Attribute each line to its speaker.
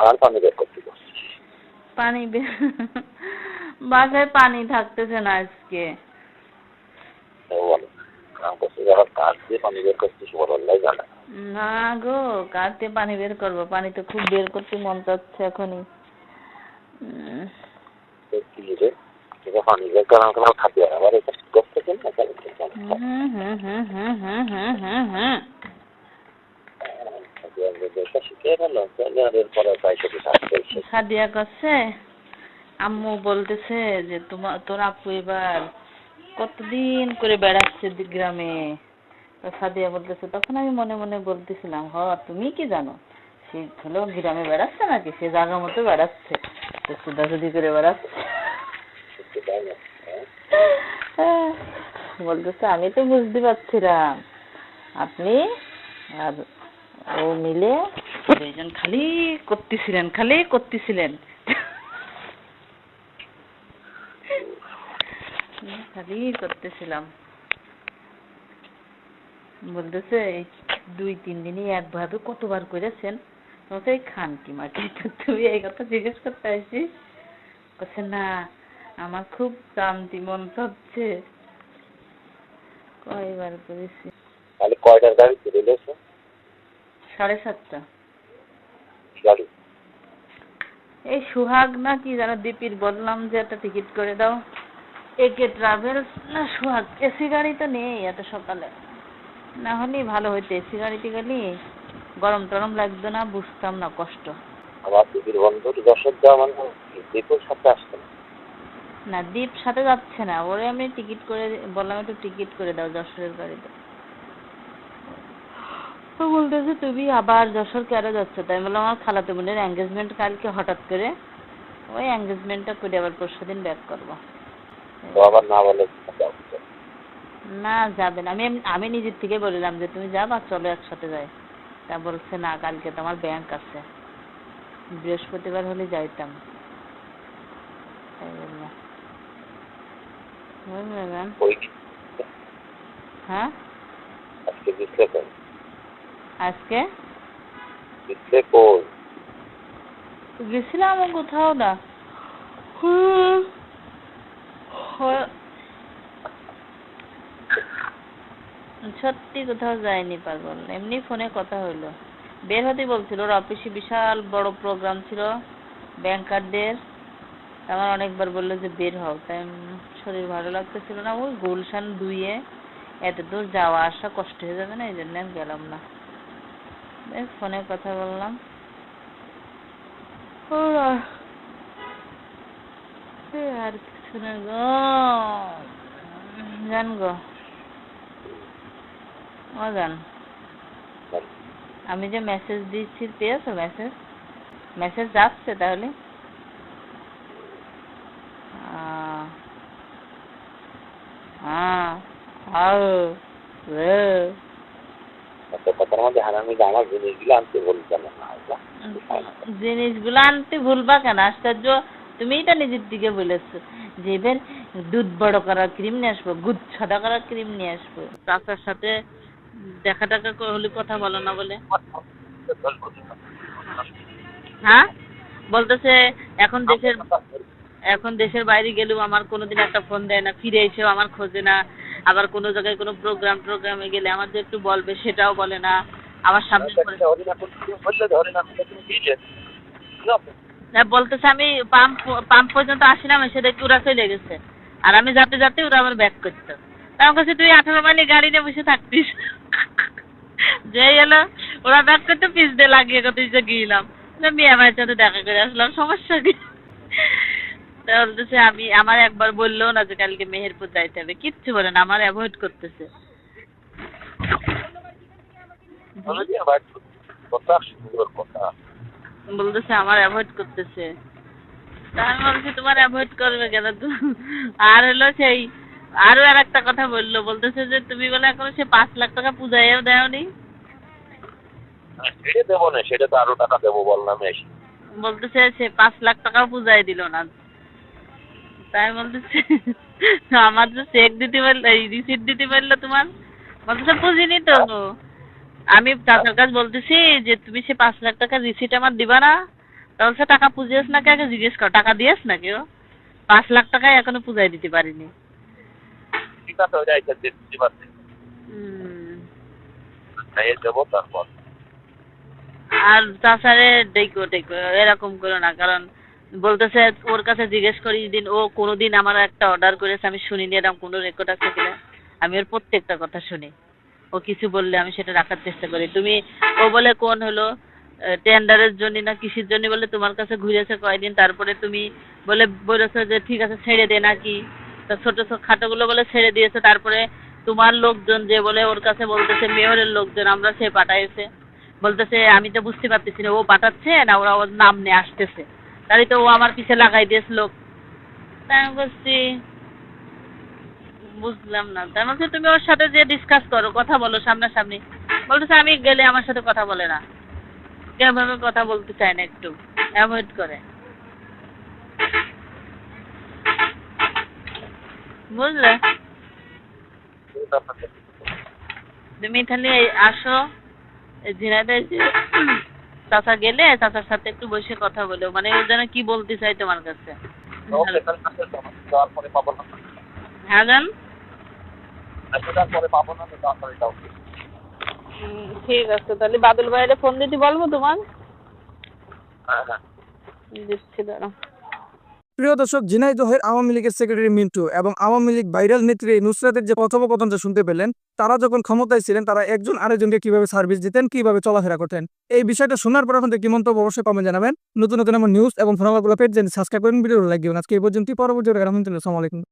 Speaker 1: আর পানি বের করতে
Speaker 2: পানি বাসায় পানি থাকতেছে না আজকে। না গো কার দিয়ে পানি বের করব? পানি তো খুব বের করতে মন চাচ্ছে এখনই। হুম হুম হুম হুম হুম হুম হুম। সাদিয়া করছে আম্মু বলতেছে যে তোমার তোর আপু এবার কতদিন করে বেড়াচ্ছে গ্রামে? সাদিয়া বলতেছে তখন আমি মনে মনে বলতেছিলাম হ তুমি কি জানো? সে হলো গ্রামে বেড়াচ্ছে নাকি? সে জায়গা মতো বেড়াচ্ছে। সুদাসুদি করে বেড়াচ্ছে।
Speaker 1: হ্যাঁ?
Speaker 2: হ্যাঁ, বলতেছে আমি তো বুঝতে পারছিলাম। আপনি আর ও মিলে দুইজন খালি করতেছিলেন খালি করতেছিলেন। খালি করতেছিলাম। বলতেছে এই দুই তিন দিনই একভাবে কতবার করেছেন তোমাকে এই খানকি মাটি তো তুই এই কথা জিজ্ঞেস করতে আসিস? বলছে না আমার খুব শান্তি মন চাচ্ছে। কয়বার করেছি
Speaker 1: তাহলে কয়টার গাড়ি এসো
Speaker 2: সাড়ে সাতটা। এই সুহাগ না কি জানো দীপির বললাম যে একটা টিকিট করে দাও। একে ট্রাভেলস না সুহাগ এসি গাড়ি তো নেই এত সকালে। না হলেই ভালো হইতো এসি গাড়িতে গেলি গরম টরম লাগতো না বুঝতাম না কষ্ট।
Speaker 1: বন্ধুর যাওয়া মানে দীপুর সাথে আসতে না।
Speaker 2: না দীপ সাথে যাচ্ছে না। ওরে আমি টিকিট করে বললাম একটু টিকিট করে দাও যশোরের গাড়িতে। ও বলতেছে তুমি আবার যশোর কেন যাচ্ছ? তাই বললাম আমার খালাতো বোনের এঙ্গেজমেন্ট কালকে হঠাৎ করে। ওই এঙ্গেজমেন্টটা করে আবার পরশু দিন ব্যাক করব।
Speaker 1: আবার না বলে
Speaker 2: না যাবেন আমি আমি নিজের থেকে বললাম যে তুমি যাবা চলো একসাথে যাই। তা বলছে না কালকে তো আমার ব্যাংক আছে। বৃহস্পতিবার হলে যাইতাম। হ্যাঁ?
Speaker 1: আজকে তো?
Speaker 2: আজকে?
Speaker 1: কই
Speaker 2: গেছিলাম কোথাও না। সত্যি কোথাও যায়নি পাগল। এমনি ফোনে কথা হইল। বের হতে বলছিল ওর অফিসে বিশাল বড় প্রোগ্রাম ছিল ব্যাংকারদের আমার অনেকবার বলল যে বের হও। তাই শরীর ভালো লাগতেছিল না। ওই গুলশান দুইয়ে এত দূর যাওয়া আসা কষ্ট হয়ে যাবে না এই জন্য আমি গেলাম না। ফোনে কথা বললাম। আর কিছু না গো। জান গো। ও জান আমি যে মেসেজ দিচ্ছি, পেয়েছ মেসেজ মেসেজ যাচ্ছে তাহলে? হ্যাঁ।
Speaker 1: এত কথার মধ্যে হারামি আমার জিনিসগুলো আনতে বলছেন না।
Speaker 2: জিনিসগুলো আনতে ভুলবা কেন? আশ্চর্য তুমি এটা নিজের দিকে বলেছ যে এবার দুধ বড় করার ক্রিম নিয়ে আসব গুদ সাদা করার ক্রিম নিয়ে আসব। চাচার সাথে দেখা টাকা হলে কথা বলো না বলে। হ্যাঁ? বলতেছে, এখন দেশের এখন দেশের বাইরে গেলেও আমার কোনোদিন একটা ফোন দেয় না, ফিরে এসেও আমার খোঁজে না। আবার কোনো জায়গায় কোনো প্রোগ্রাম টোগ্রামে গেলে আমার যে একটু বলবে সেটাও বলে না। আমার সামনে পড়ে- না বলতেছে আমি পাম্প পাম্প পর্যন্ত আসলাম এসে দেখি ওরা চলে গেছে। আর আমি যাতে যাতে ওরা আবার ব্যাক করতো। তা আমার কাছে তুই আঠারো মাইলে গাড়ি নিয়ে বসে থাকতিস? যেই এলো ওরা ব্যাক করতে পিস দিয়ে লাগিয়ে কত যে গিয়েলাম মেয়ে আমার সাথে দেখা করে আসলাম সমস্যা কি? তা বলতেছে আমি আমার একবার বলল না যে কালকে মেহেরপুর যাইতে হবে। কিচ্ছু বলে না আমার অ্যাভয়েড করতেছে। বলতেছে আমার অ্যাভয়েড করতেছে। তা আমি বলছি তোমার অ্যাভয়েড করবে কেন আর হলো সেই আরও আর একটা কথা বলল। বলতেছে যে তুমি বলে এখনও সে পাঁচ লাখ টাকা পূজাইও দেওনি?
Speaker 1: সেটা দেবো না সেটা তো আরও টাকা দেবো বললাম এসে।
Speaker 2: বলতেছে সে পাঁচ লাখ টাকা পূজাই দিল না। তাই বলতেছে। আমার তো চেক দিতে পারলে এই রিসিপ্ট দিতে পারলে তোমার। বলতেছে বুঝিনি তো আমি চাচার কাছে বলতেছি যে তুমি সে পাঁচ লাখ টাকা রিসিট আমার দিবা না। তখন সে টাকা পুজিয়েছ না আগে? জিজ্ঞেস কর টাকা দিয়েছ না কেউ পাঁচ লাখ টাকায় এখনও পূজায় দিতে পারিনি।
Speaker 1: ঠিক আছে ওইটা একটা দিতে পারছি? খাইয়ে দেবো তারপর
Speaker 2: আর তাছাড়া ডেকো ডেকো এরকম করো না কারণ বলতেছে, ওর কাছে জিজ্ঞেস করি, দিন, ও কোনোদিন আমার একটা অর্ডার করেছে, আমি শুনিনি এরকম কোনো রেকর্ড আছে কিনা? আমি ওর প্রত্যেকটা কথা শুনি। ও কিছু বললে আমি সেটা রাখার চেষ্টা করি। তুমি, ও বলে, কোন হলো? টেন্ডারের জন্য না কৃষির জন্য বলে, তোমার কাছে ঘুরেছে কয়দিন? তারপরে তুমি বলে, বলেছ যে, ঠিক আছে, ছেড়ে দে নাকি? তা ছোট ছোট খাটোগুলো বলে, ছেড়ে দিয়েছে। তারপরে তোমার লোকজন যে বলে, ওর কাছে বলতেছে, মেয়রের লোকজন, আমরা সে পাঠাইছে। বলতেছে, আমি তো বুঝতে পারতেছি না, ও পাঠাচ্ছে না, ওরা ওর নাম নিয়ে আসতেছে। তাহলে তো ও আমার পিছে লাগাই দিয়েছে লোক। তাই আমি বলছি, বুঝলাম না। তার মধ্যে তুমি ওর সাথে যে ডিসকাস করো, কথা বলো সামনাসামনি। বলতেছে আমি গেলে আমার সাথে কথা বলে না। কেভাবে কথা বলতে চায় না একটু। অ্যাভয়েড করে। বুঝলে? তুমি তাহলে আসো ঝিনাইদহ চাচা গেলে চাচার সাথে একটু বসে কথা বলো মানে ও যেন কি বলতে চাই তোমার কাছে। হ্যাঁ জান?
Speaker 1: আসার পরে পাবো না তো তারপরে
Speaker 2: ঠিক আছে তাহলে বাদল ভাইয়ের ফোন দিতে বলব তোমার?
Speaker 1: হ্যাঁ হ্যাঁ।
Speaker 2: দিচ্ছি দাঁড়াও।
Speaker 3: প্রিয় দর্শক ঝিনাইদহের আওয়ামী লীগের সেক্রেটারি মিন্টু এবং আওয়ামী লীগ ভাইরাল নেত্রী নুসরাতের যে কথোপকথনটা শুনতে পেলেন, তারা যখন ক্ষমতায় ছিলেন, তারা একজন আরেকজনকে কীভাবে সার্ভিস দিতেন, কীভাবে চলাফেরা করতেন, এই বিষয়টা শোনার পর আপনাদের কি মন্তব্য অবশ্যই কমেন্ট জানাবেন। নতুন নতুন আমার নিউজ এবং ফোনাগুলো জেনে সাবস্ক্রাইব করেন ভিডিও লাইক দিবেন। আজকে এই পর্যন্ত পরবর্তী আসসালামু আলাইকুম।